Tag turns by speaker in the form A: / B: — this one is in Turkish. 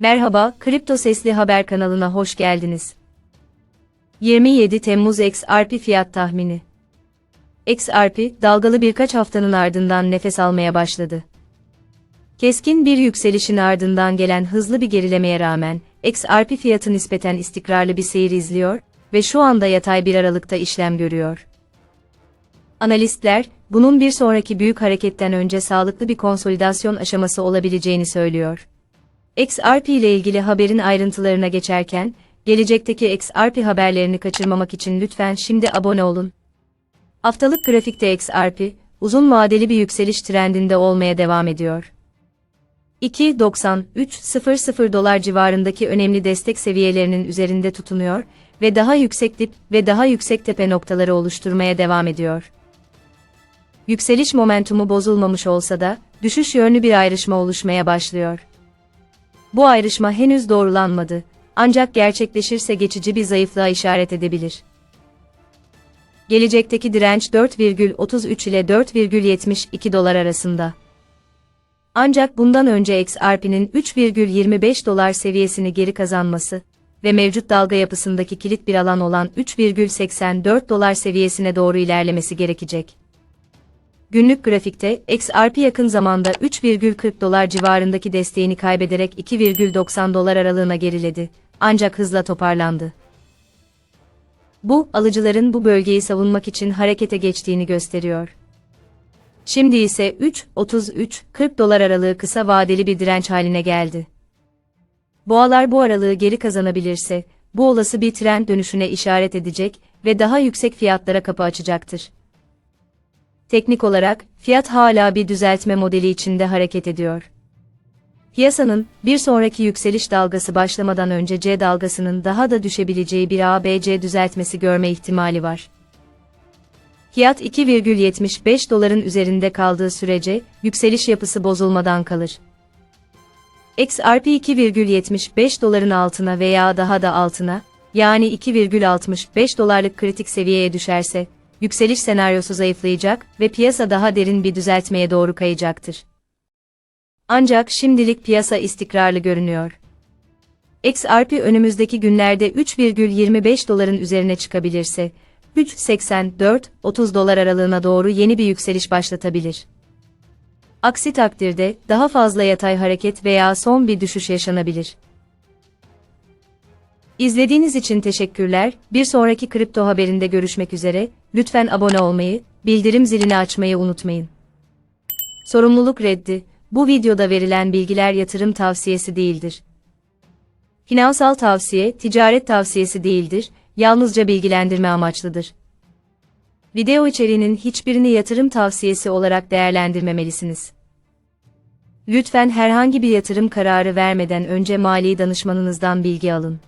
A: Merhaba, Kripto Sesli Haber kanalına hoş geldiniz. 27 Temmuz XRP fiyat tahmini. XRP, dalgalı birkaç haftanın ardından nefes almaya başladı. Keskin bir yükselişin ardından gelen hızlı bir gerilemeye rağmen, XRP fiyatı nispeten istikrarlı bir seyir izliyor ve şu anda yatay bir aralıkta işlem görüyor. Analistler, bunun bir sonraki büyük hareketten önce sağlıklı bir konsolidasyon aşaması olabileceğini söylüyor. XRP ile ilgili haberin ayrıntılarına geçerken, gelecekteki XRP haberlerini kaçırmamak için lütfen şimdi abone olun. Haftalık grafikte XRP, uzun vadeli bir yükseliş trendinde olmaya devam ediyor. 2.9300 dolar civarındaki önemli destek seviyelerinin üzerinde tutunuyor ve daha yüksek dip ve daha yüksek tepe noktaları oluşturmaya devam ediyor. Yükseliş momentumu bozulmamış olsa da, düşüş yönlü bir ayrışma oluşmaya başlıyor. Bu ayrışma henüz doğrulanmadı, ancak gerçekleşirse geçici bir zayıflığa işaret edebilir. Gelecekteki direnç 4,33 ile 4,72 dolar arasında. Ancak bundan önce XRP'nin 3,25 dolar seviyesini geri kazanması ve mevcut dalga yapısındaki kilit bir alan olan 3,84 dolar seviyesine doğru ilerlemesi gerekecek. Günlük grafikte, XRP yakın zamanda 3,40 dolar civarındaki desteğini kaybederek 2,90 dolar aralığına geriledi, ancak hızla toparlandı. Bu, alıcıların bu bölgeyi savunmak için harekete geçtiğini gösteriyor. Şimdi ise 3.33-40 dolar aralığı kısa vadeli bir direnç haline geldi. Boğalar bu aralığı geri kazanabilirse, bu olası bir trend dönüşüne işaret edecek ve daha yüksek fiyatlara kapı açacaktır. Teknik olarak, fiyat hala bir düzeltme modeli içinde hareket ediyor. Piyasanın, bir sonraki yükseliş dalgası başlamadan önce C dalgasının daha da düşebileceği bir ABC düzeltmesi görme ihtimali var. Fiyat 2,75 doların üzerinde kaldığı sürece, yükseliş yapısı bozulmadan kalır. XRP 2,75 doların altına veya daha da altına, yani 2,65 dolarlık kritik seviyeye düşerse, yükseliş senaryosu zayıflayacak ve piyasa daha derin bir düzeltmeye doğru kayacaktır. Ancak şimdilik piyasa istikrarlı görünüyor. XRP önümüzdeki günlerde 3,25 doların üzerine çıkabilirse, 3.84-30 dolar aralığına doğru yeni bir yükseliş başlatabilir. Aksi takdirde daha fazla yatay hareket veya son bir düşüş yaşanabilir. İzlediğiniz için teşekkürler. Bir sonraki kripto haberinde görüşmek üzere. Lütfen abone olmayı, bildirim zilini açmayı unutmayın. Sorumluluk reddi. Bu videoda verilen bilgiler yatırım tavsiyesi değildir. Finansal tavsiye, ticaret tavsiyesi değildir, yalnızca bilgilendirme amaçlıdır. Video içeriğinin hiçbirini yatırım tavsiyesi olarak değerlendirmemelisiniz. Lütfen herhangi bir yatırım kararı vermeden önce mali danışmanınızdan bilgi alın.